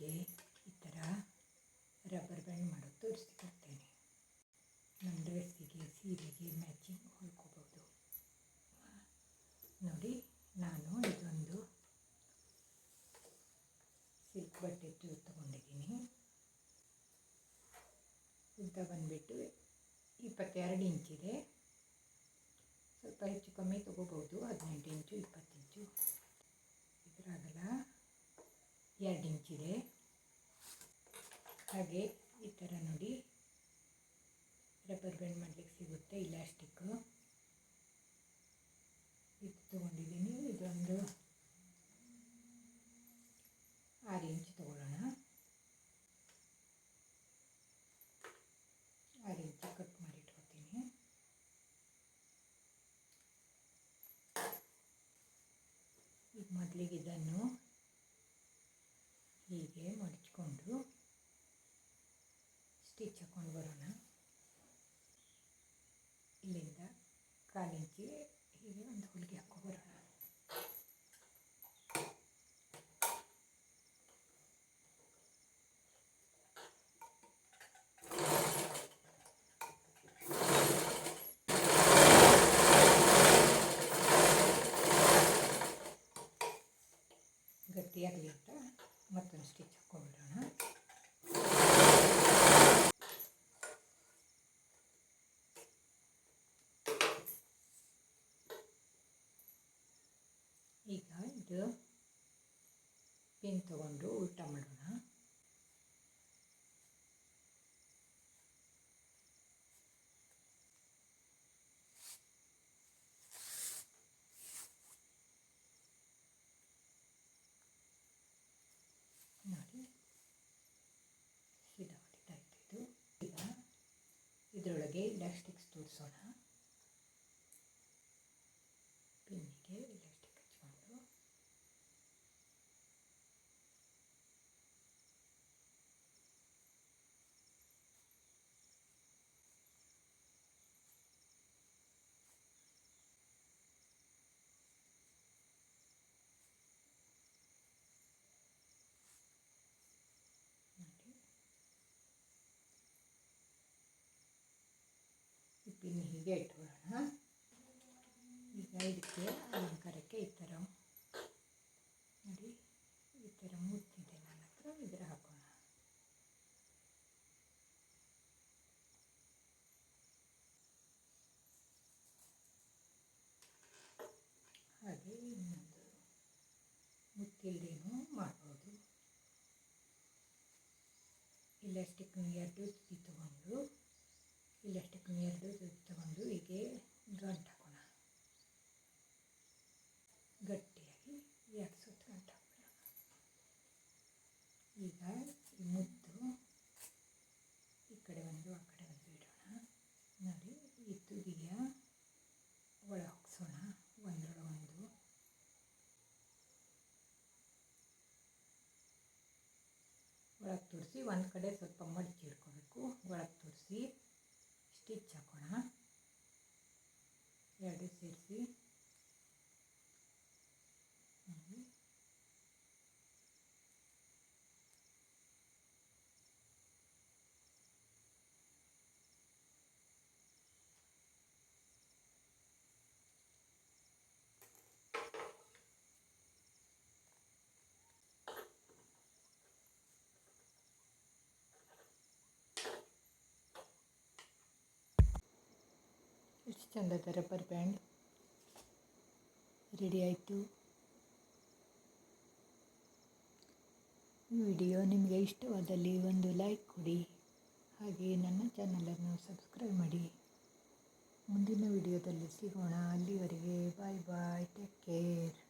ನಿಮಗೆ ಈ ಥರ ರಬ್ಬರ್ ಬ್ಯಾಂಡ್ ಮಾಡೋದು ತೋರಿಸ್ಕೊಡ್ತೇನೆ ನಮ್ಮ ಡ್ರೆಸ್ಸಿಗೆ ಸೀರೆಗೆ ಮ್ಯಾಚಿಂಗ್ ಹೊಲ್ಕೋಬೋದು. ನೋಡಿ, ನಾನು ಇದೊಂದು ಸಿಲ್ಕ್ ಬಟ್ಟೆ ತೊಗೊಂಡಿದ್ದೀನಿ. ಉದ್ದ ಬಂದುಬಿಟ್ಟು ಇಪ್ಪತ್ತೆರಡು ಇಂಚಿದೆ ಸ್ವಲ್ಪ ಹೆಚ್ಚು ಕಮ್ಮಿ ತೊಗೋಬೋದು, ಹದಿನೆಂಟು ಇಂಚು ಇಪ್ಪತ್ತು ಇಂಚು ಇದರ ಅಗಲ ಎರಡು ಇಂಚಿದೆ ಹಾಗೆ ಈ ಥರ ನೋಡಿ ರಬ್ಬರ್ ಬ್ಯಾಂಡ್ ಮಾಡಲಿಕ್ಕೆ ಸಿಗುತ್ತೆ ಇಲಾಸ್ಟಿಕ್ಕು. ಇದು ತೊಗೊಂಡಿದ್ದೀನಿ. ಇದೊಂದು ಆರು ಇಂಚ್ ತೊಗೊಳ್ಳೋಣ. ಆರು ಇಂಚ್ ಕಟ್ ಮಾಡಿ ಇಟ್ಕೊತೀನಿ ಈಗ ಮೊದಲಿಗೆ ಇದನ್ನು ಹೀಗೆ ಮಡಚ್ಕೊಂಡು கொண்டு வரணும் ಇದು ಪಿನ್ ತಗೊಂಡು ಊಟ ಮಾಡೋಣ. ನೋಡಿ. ಸೀದಾ ಇದು ಇದರೊಳಗೆ ಇಲಾಸ್ಟಿಕ್ಸ್ ತೋರಿಸೋಣ. ಪಿನ್ನಿಗೆ. ಈ ಪಿನ್ ಹೀಗೆ ಇಟ್ಕೊಳ್ಳೋಣ. ಈಗ ಇದಕ್ಕೆ ಅಲಂಕಾರಕ್ಕೆ ಈ ಥರ ನೋಡಿ, ಈ ಥರ ಮುತ್ತಿದೆ ನನ್ನ ಹತ್ರ, ಇದ್ರ ಹಾಕೋಣ. ಹಾಗೆ ಇನ್ನೊಂದು ಮುತ್ತಿಲ್ದೇನೂ ಮಾಡ್ಬೋದು. ಇಲಾಸ್ಟಿಕ್ನ ಎರಡು ತುದಿ ತಗೊಂಡು ಎರಡು ತುದಿ ತಗೊಂಡು ಹೀಗೆ ಗಂಟು ಹಾಕೋಣ. ಗಟ್ಟಿಯಾಗಿ ಎರಡು ಸುತ್ತ ಗಂಟು ಹಾಕೋಣ. ಈಗ ಮುದ್ದು ಈ ಕಡೆ ಒಂದು ಆ ಕಡೆ ಒಂದು ಇಡೋಣ. ನೋಡಿ, ಈ ತುದಿಯ ಒಳ ಹೋಗ್ಸೋಣ. ಒಂದರೊಳಗೊಂದು ಒಳಗೆ ತುರಿಸಿ, ಒಂದು ಕಡೆ ಸ್ವಲ್ಪ ಮಡಚಿ ಇಟ್ಕೋಬೇಕು ಒಳಗೆ ತೋರಿಸಿ ಸ್ಟಿಚ್ ಹಾಕೋಣ ಎರಡು ಸೇರಿಸಿ ಎಷ್ಟು ಚಂದ ರಬ್ಬರ್ ಬ್ಯಾಂಡ್. ರೆಡಿ ಆಯಿತು. ವಿಡಿಯೋ ನಿಮಗೆ ಇಷ್ಟವಾದಲ್ಲಿ ಒಂದು ಲೈಕ್ ಕೊಡಿ. ಹಾಗೆ ನನ್ನ ಚಾನಲನ್ನು ಸಬ್ಸ್ಕ್ರೈಬ್ ಮಾಡಿ. ಮುಂದಿನ ವಿಡಿಯೋದಲ್ಲಿ ಸಿಗೋಣ. ಅಲ್ಲಿವರೆಗೆ ಬಾಯ್ ಬಾಯ್ ಟೇಕ್ ಕೇರ್